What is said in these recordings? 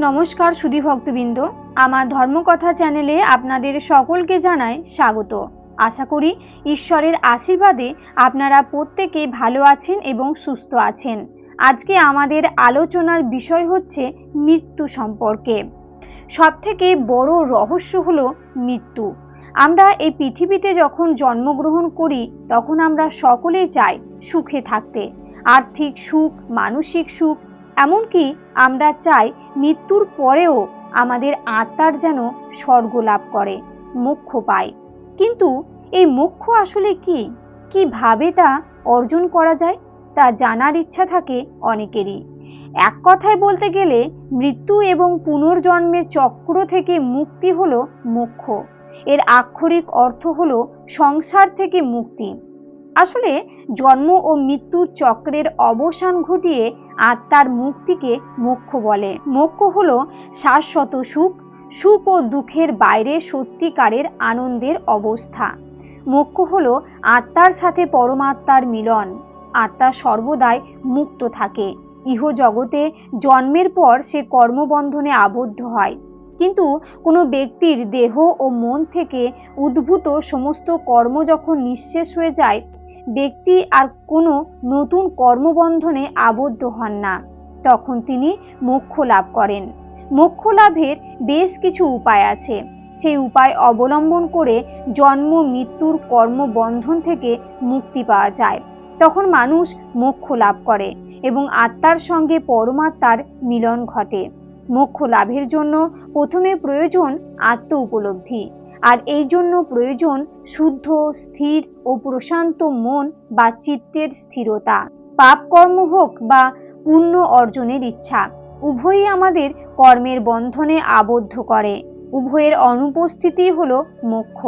নমস্কার সুধী ভক্তবৃন্দ। আমার ধর্মকথা চ্যানেলে আপনাদের সকলকে জানাই স্বাগত। আশা করি ঈশ্বরের আশীর্বাদে আপনারা প্রত্যেকে ভালো আছেন এবং সুস্থ আছেন। আজকে আমাদের আলোচনার বিষয় হচ্ছে মৃত্যু সম্পর্কে। সবথেকে বড় রহস্য হলো মৃত্যু। আমরা এই পৃথিবীতে যখন জন্মগ্রহণ করি, তখন আমরা সকলেই চাই সুখে থাকতে। আর্থিক সুখ, মানসিক সুখ এমনকি আমরা চাই মৃত্যুর পরেও আমাদের আত্মার যেন স্বর্গ লাভ করে, মোক্ষ পায়। কিন্তু এই মোক্ষ আসলে কি? কীভাবে তা অর্জন করা যায়? তা জানার ইচ্ছা থাকে অনেকেরই। এক কথায় বলতে গেলে মৃত্যু এবং পুনর্জন্মের চক্র থেকে মুক্তি হলো মোক্ষ। এর আক্ষরিক অর্থ হলো সংসার থেকে মুক্তি। আসলে জন্ম ও মৃত্যুর চক্রের অবসান ঘটিয়ে আত্মার মুক্তিকে মোক্ষ বলে। মোক্ষ হলো শাশ্বত সুখ সুখ ও দুঃখের বাইরে সত্যিকারের আনন্দের অবস্থা। মোক্ষ হলো আত্মার সাথে পরমাত্মার মিলন। আত্মা সর্বদাই মুক্ত থাকে। ইহ জগতে জন্মের পর সে কর্মবন্ধনে আবদ্ধ হয়। কিন্তু কোনো ব্যক্তির দেহ ও মন থেকে উদ্ভূত সমস্ত কর্ম যখন নিঃশেষ হয়ে যায় ব্যক্তি আর কোনো নতুন কর্মবন্ধনে আবদ্ধ হন না। তখন তিনি মোক্ষ লাভ করেন। মোক্ষ লাভের বেশ কিছু উপায় আছে। সেই উপায় অবলম্বন করে জন্ম, মৃত্যুর কর্মবন্ধন থেকে মুক্তি পাওয়া যায়। তখন মানুষ মোক্ষ লাভ করে এবং আত্মার সঙ্গে পরমাত্মার মিলন ঘটে। মোক্ষ লাভের জন্য প্রথমে প্রয়োজন আত্ম উপলব্ধি আর এই জন্য প্রয়োজন শুদ্ধ, স্থির ও প্রশান্ত মন বা চিত্তের স্থিরতা। পাপ কর্ম হোক বা পুণ্য অর্জনের ইচ্ছা, উভয়ই আমাদের কর্মের বন্ধনে আবদ্ধ করে। উভয়ের অনুপস্থিতি হলো মোক্ষ।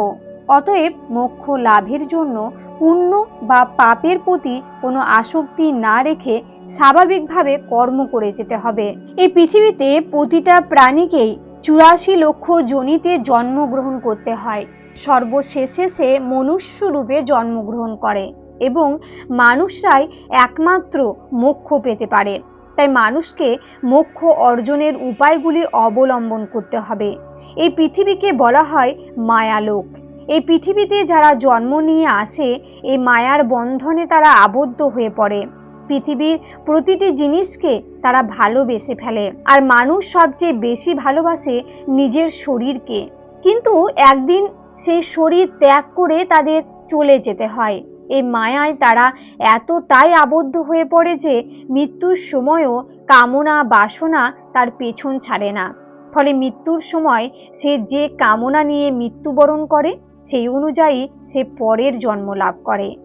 অতএব মোক্ষ লাভের জন্য পুণ্য বা পাপের প্রতি কোনো আসক্তি না রেখে স্বাভাবিকভাবে কর্ম করে যেতে হবে। এই পৃথিবীতে প্রতিটা প্রাণীকেই চুরাশি লক্ষ জনিতে জন্মগ্রহণ করতে হয়। সর্বশেষে সে মনুষ্য রূপে জন্মগ্রহণ করে এবং মানুষরাই একমাত্র মোক্ষ পেতে পারে। তাই মানুষকে মোক্ষ অর্জনের উপায়গুলি অবলম্বন করতে হবে। এই পৃথিবীকে বলা হয় মায়ালোক। এই পৃথিবীতে যারা জন্ম নিয়ে আসে, এই মায়ার বন্ধনে তারা আবদ্ধ হয়ে পড়ে। পৃথিবীর প্রতিটি জিনিসকে তারা ভালোবেসে ফেলে। আর মানুষ সবচেয়ে বেশি ভালোবাসে নিজের শরীরকে। কিন্তু একদিন সেই শরীর ত্যাগ করে তাদের চলে যেতে হয়। এই মায়ায় তারা এতটাই আবদ্ধ হয়ে পড়ে যে মৃত্যুর সময়ও কামনা, বাসনা তার পেছন ছাড়ে না। ফলে মৃত্যুর সময় সে যে কামনা নিয়ে মৃত্যুবরণ করে, সেই অনুযায়ী সে পরের জন্ম লাভ করে।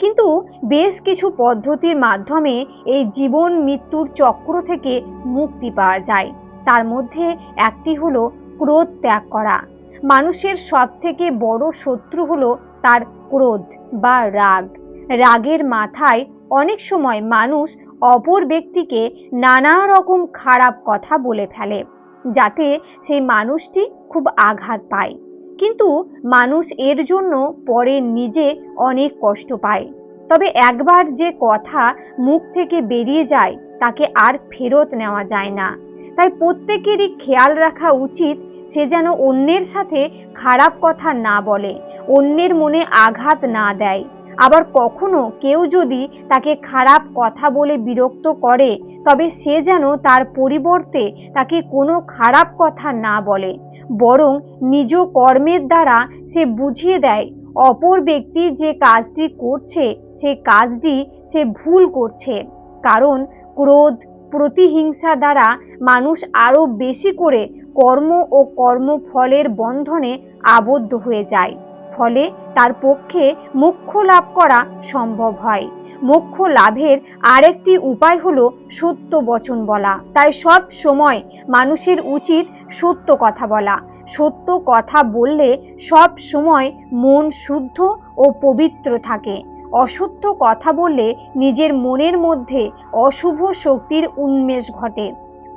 কিন্তু বেশ কিছু পদ্ধতির মাধ্যমে এই জীবন মৃত্যুর চক্র থেকে মুক্তি পাওয়া যায়। তার মধ্যে একটি হলো ক্রোধ ত্যাগ করা। মানুষের সব থেকে বড় শত্রু হলো তার ক্রোধ বা রাগ। রাগের মাথায় অনেক সময় মানুষ অপর ব্যক্তিকে নানা রকম খারাপ কথা বলে ফেলে, যাতে সেই মানুষটি খুব আঘাত পায়। কিন্তু মানুষ এর জন্য পরে নিজে অনেক কষ্ট পায়। তবে একবার যে কথা মুখ থেকে বেরিয়ে যায়, তাকে আর ফেরত নেওয়া যায় না। তাই প্রত্যেকেরই খেয়াল রাখা উচিত সে যেন অন্যের সাথে খারাপ কথা না বলে, অন্যের মনে আঘাত না দেয়। আবার কখনো কেউ যদি তাকে খারাপ কথা বলে বিরক্ত করে, তবে সে যেন তার পরিবর্তে তাকে কোনো খারাপ কথা না বলে, বরং নিজ কর্মের দ্বারা সে বুঝিয়ে দেয়, অপর ব্যক্তি যে কাজটি করছে, সে কাজটি সে ভুল করছে। কারণ ক্রোধ, প্রতিহিংসা দ্বারা মানুষ আরও বেশি করে কর্ম ও কর্মফলের বন্ধনে আবদ্ধ হয়ে যায়। ফলে তার পক্ষে মোক্ষ লাভ করা সম্ভব হয়। মোক্ষ লাভের আরেকটি উপায় হলো সত্য বচন বলা। তাই সব সময় মানুষের উচিত সত্য কথা বলা। সত্য কথা বললে সব সময় মন শুদ্ধ ও পবিত্র থাকে। অসত্য কথা বললে নিজের মনের মধ্যে অশুভ শক্তির উন্মেষ ঘটে।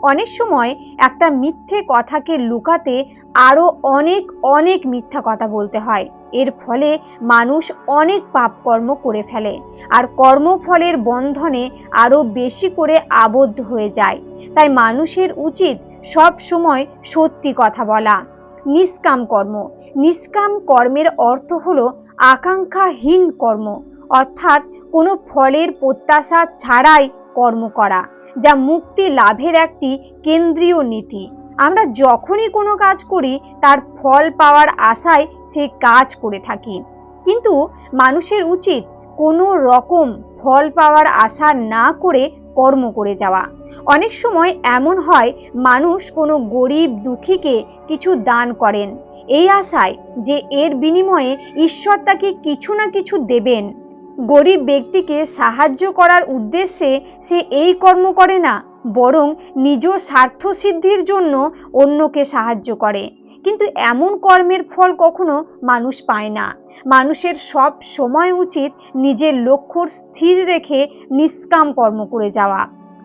অনেক সময় একটা মিথ্যে কথাকে লুকাতে আরও অনেক অনেক মিথ্যা কথা বলতে হয়। এর ফলে মানুষ অনেক পাপকর্ম করে ফেলে আর কর্মফলের বন্ধনে আরও বেশি করে আবদ্ধ হয়ে যায়। তাই মানুষের উচিত সব সময় সত্যি কথা বলা। নিষ্কাম কর্ম। নিষ্কাম কর্মের অর্থ হলো আকাঙ্ক্ষাহীন কর্ম। অর্থাৎ কোনো ফলের প্রত্যাশা ছাড়াই কর্ম করা। যা মুক্তি লাভের একটি কেন্দ্রীয় নীতি। আমরা যখনই কোনো কাজ করি, তার ফল পাওয়ার আশায় সে কাজ করে থাকি। কিন্তু মানুষের উচিত কোনো রকম ফল পাওয়ার আশা না করে কর্ম করে যাওয়া। অনেক সময় এমন হয়, মানুষ কোনো গরিব দুঃখীকে কিছু দান করেন। এই আশায় যে এর বিনিময়ে ঈশ্বর তাকে কিছু না কিছু দেবেন। গরিব ব্যক্তিকে সাহায্য করার উদ্দেশ্যে সে এই কর্ম করে না, বরং নিজ স্বার্থ সিদ্ধির জন্য অন্যকে সাহায্য করে। কিন্তু এমন কর্মের ফল কখনো মানুষ পায় না। মানুষের সব সময় উচিত নিজের লক্ষ্য স্থির রেখে নিষ্কাম কর্ম করে যাওয়া,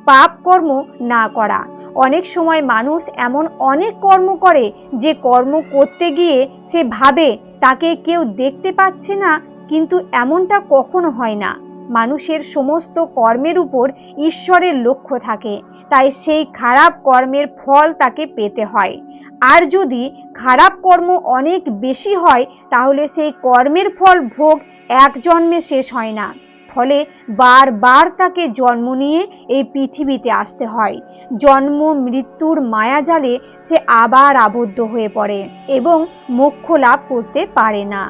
পাপ কর্ম না করা। অনেক সময় মানুষ এমন অনেক কর্ম করে যে কর্ম করতে গিয়ে সে ভাবে তাকে কেউ দেখতে পাচ্ছে না কিন্তু এমনটা কখনো হয় না। মানুষের সমস্ত কর্মের উপর ঈশ্বরের লক্ষ্য থাকে, তাই সেই খারাপ কর্মের ফল তাকে পেতে হয়। আর যদি খারাপ কর্ম অনেক বেশি হয়, তাহলে সেই কর্মের ফল ভোগ এক জন্মে শেষ হয় না। ফলে বারবার তাকে জন্ম নিয়ে এই পৃথিবীতে আসতে হয়। জন্ম, মৃত্যুর মায়াজালে সে আবার আবদ্ধ হয়ে পড়ে এবং মোক্ষ লাভ করতে পারে না।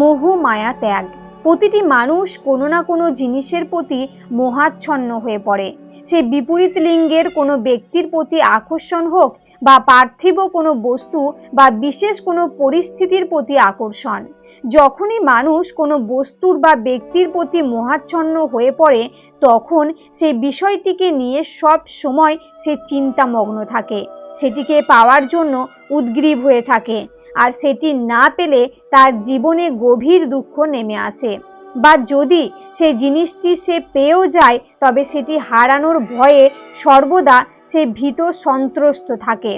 মোহ মায়া ত্যাগ। প্রতিটি মানুষ কোনো না কোনো জিনিসের প্রতি মোহাচ্ছন্ন হয়ে পড়ে। সে বিপরীত লিঙ্গের কোনো ব্যক্তির প্রতি আকর্ষণ হোক বা পার্থিব কোনো বস্তু বা বিশেষ কোনো পরিস্থিতির প্রতি আকর্ষণ। যখনই মানুষ কোনো বস্তুর বা ব্যক্তির প্রতি মোহাচ্ছন্ন হয়ে পড়ে, তখন সে বিষয়টিকে নিয়ে সব সময় সে চিন্তামগ্ন থাকে। সেটিকে পাওয়ার জন্য উদ্গ্রীব হয়ে থাকে। আর সেটি না পেলে তার জীবনে গভীর দুঃখ নেমে আসে। বা যদি সে জিনিসটি সে পেয়েও যায়, তবে সেটি হারানোর ভয়ে সর্বদা সে ভীত সন্ত্রস্ত থাকে।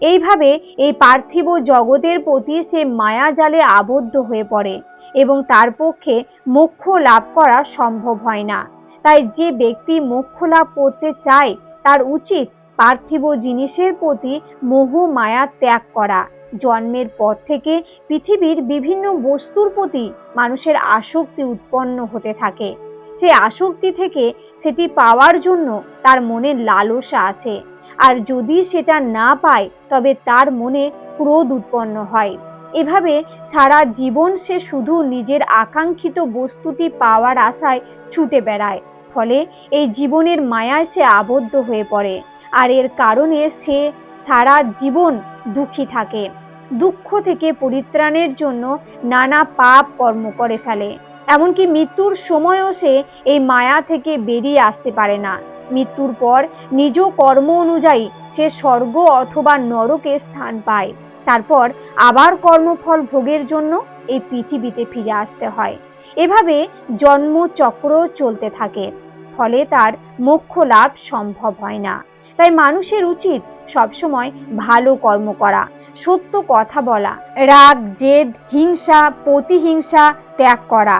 এইভাবে এই পার্থিব জগতের প্রতি সে মায়া জালে আবদ্ধ হয়ে পড়ে এবং তার পক্ষে মোক্ষ লাভ করা সম্ভব হয় না। তাই যে ব্যক্তি মোক্ষ লাভ করতে চায়, তার উচিত পার্থিব জিনিসের প্রতি মোহ মায়া ত্যাগ করা। জন্মের পর থেকে পৃথিবীর বিভিন্ন বস্তুর প্রতি মানুষের আসক্তি উৎপন্ন হতে থাকে। সে আসক্তি থেকে সেটি পাওয়ার জন্য তার মনে লালসা আছে। আর যদি সেটা না পায়, তবে তার মনে ক্রোধ উৎপন্ন হয়। এভাবে সারা জীবন সে শুধু নিজের আকাঙ্ক্ষিত বস্তুটি পাওয়ার আশায় ছুটে বেড়ায়। ফলে এই জীবনের মায়ায় সে আবদ্ধ হয়ে পড়ে। আর এর কারণে সে সারা জীবন দুঃখী থাকে। দুঃখ থেকে পরিত্রাণের জন্য নানা পাপ কর্ম করে ফেলে। এমনকি মৃত্যুর সময়ও সে এই মায়া থেকে বেরিয়ে আসতে পারে না। মৃত্যুর পর নিজ কর্ম অনুযায়ী সে স্বর্গ অথবা নরকে স্থান পায়। তারপর আবার কর্মফল ভোগের জন্য এই পৃথিবীতে ফিরে আসতে হয়। এভাবে জন্মচক্র চলতে থাকে। ফলে তার মোক্ষ লাভ সম্ভব হয় না। তাই মানুষের উচিত সবসময় ভালো কর্ম করা, সত্য কথা বলা, রাগ, জেদ, হিংসা, প্রতিহিংসা ত্যাগ করা,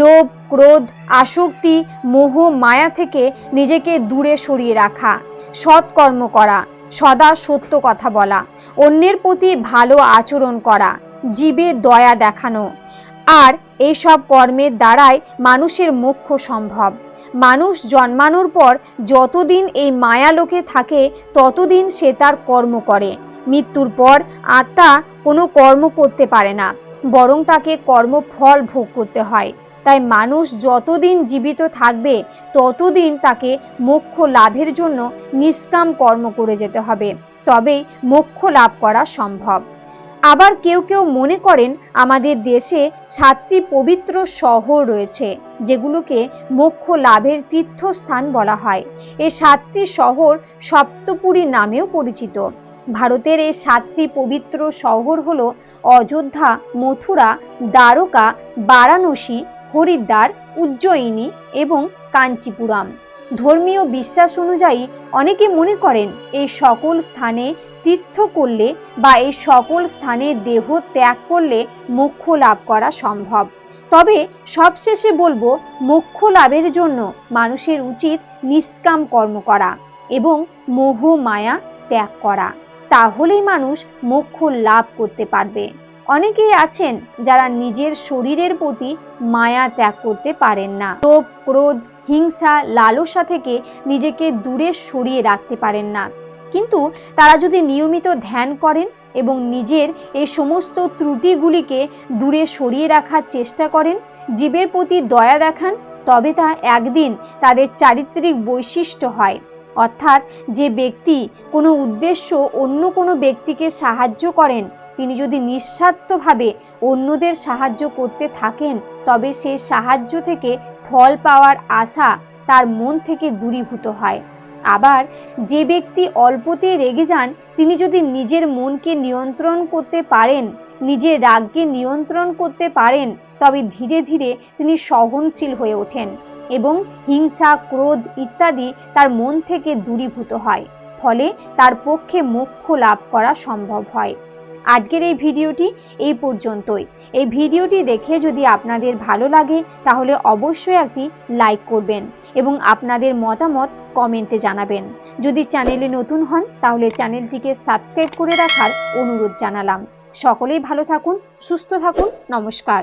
লোভ, ক্রোধ, আসক্তি, মোহ, মায়া থেকে নিজেকে দূরে সরিয়ে রাখা, সৎকর্ম করা, সদা সত্য কথা বলা, অন্যের প্রতি ভালো আচরণ করা জীবে দয়া দেখানো, আর এইসব কর্মের দ্বারাই মানুষের মোক্ষ সম্ভব। মানুষ জন্মানোর পর যতদিন এই মায়ালোকে থাকে, ততদিন সে তার কর্ম করে। মৃত্যুর পর আত্মা কোনো কর্ম করতে পারে না, বরং তাকে কর্মফল ভোগ করতে হয়। তাই মানুষ যতদিন জীবিত থাকবে, ততদিন তাকে মোক্ষ লাভের জন্য নিষ্কাম কর্ম করে যেতে হবে। তবেই মোক্ষ লাভ করা সম্ভব। আবার কেউ কেউ মনে করেন আমাদের দেশে সাতটি পবিত্র শহর রয়েছে, যেগুলোকে মোক্ষ লাভের তীর্থস্থান বলা হয়। এই সাতটি শহর সপ্তপুরী নামেও পরিচিত। ভারতের এই সাতটি পবিত্র শহর হল অযোধ্যা, মথুরা, দ্বারকা, বারাণসী, হরিদ্বার, উজ্জয়িনী এবং কাঞ্চিপুরাম। ধর্মীয় বিশ্বাস অনুযায়ী অনেকে মনে করেন এই সকল স্থানে তীর্থ করলে বা এই সকল স্থানে দেহ ত্যাগ করলে মোক্ষ লাভ করা সম্ভব। তবে সবশেষে বলব, মোক্ষ লাভের জন্য মানুষের উচিত নিষ্কাম কর্ম করা এবং মোহ মায়া ত্যাগ করা। তাহলেই মানুষ মোক্ষ লাভ করতে পারবে। অনেকেই আছেন যারা নিজের শরীরের প্রতি মায়া ত্যাগ করতে পারেন না। লোভ ক্রোধ, হিংসা, লালসা থেকে নিজেকে দূরে সরিয়ে রাখতে পারেন না। কিন্তু তারা যদি নিয়মিত ধ্যান করেন এবং নিজের এই সমস্ত ত্রুটিগুলিকে দূরে সরিয়ে রাখার চেষ্টা করেন, জীবের প্রতি দয়া দেখান, তবে তা একদিন তাদের চারিত্রিক বৈশিষ্ট্য হয়। অর্থাৎ যে ব্যক্তি কোনো উদ্দেশ্য অন্য কোনো ব্যক্তিকে সাহায্য করেন, তিনি যদি নিঃস্বার্থভাবে অন্যদের সাহায্য করতে থাকেন, তবে সেই সাহায্য থেকে ফল পাওয়ার আশা তার মন থেকে দূরীভূত হয়। আবার যে ব্যক্তি অল্পতে রেগে যান, তিনি যদি নিজের মনকে নিয়ন্ত্রণ করতে পারেন, নিজের রাগকে নিয়ন্ত্রণ করতে পারেন, তবে ধীরে ধীরে তিনি সহনশীল হয়ে ওঠেন এবং হিংসা, ক্রোধ ইত্যাদি তার মন থেকে দূরীভূত হয়। ফলে তার পক্ষে মোক্ষ লাভ করা সম্ভব হয়। আজকের এই ভিডিওটি এই পর্যন্তই। এই ভিডিওটি দেখে যদি আপনাদের ভালো লাগে, তাহলে অবশ্যই একটি লাইক করবেন এবং আপনাদের মতামত কমেন্টে জানাবেন। যদি চ্যানেলে নতুন হন, তাহলে চ্যানেলটিকে সাবস্ক্রাইব করে রাখার অনুরোধ জানালাম। সকলেই ভালো থাকুন, সুস্থ থাকুন, নমস্কার।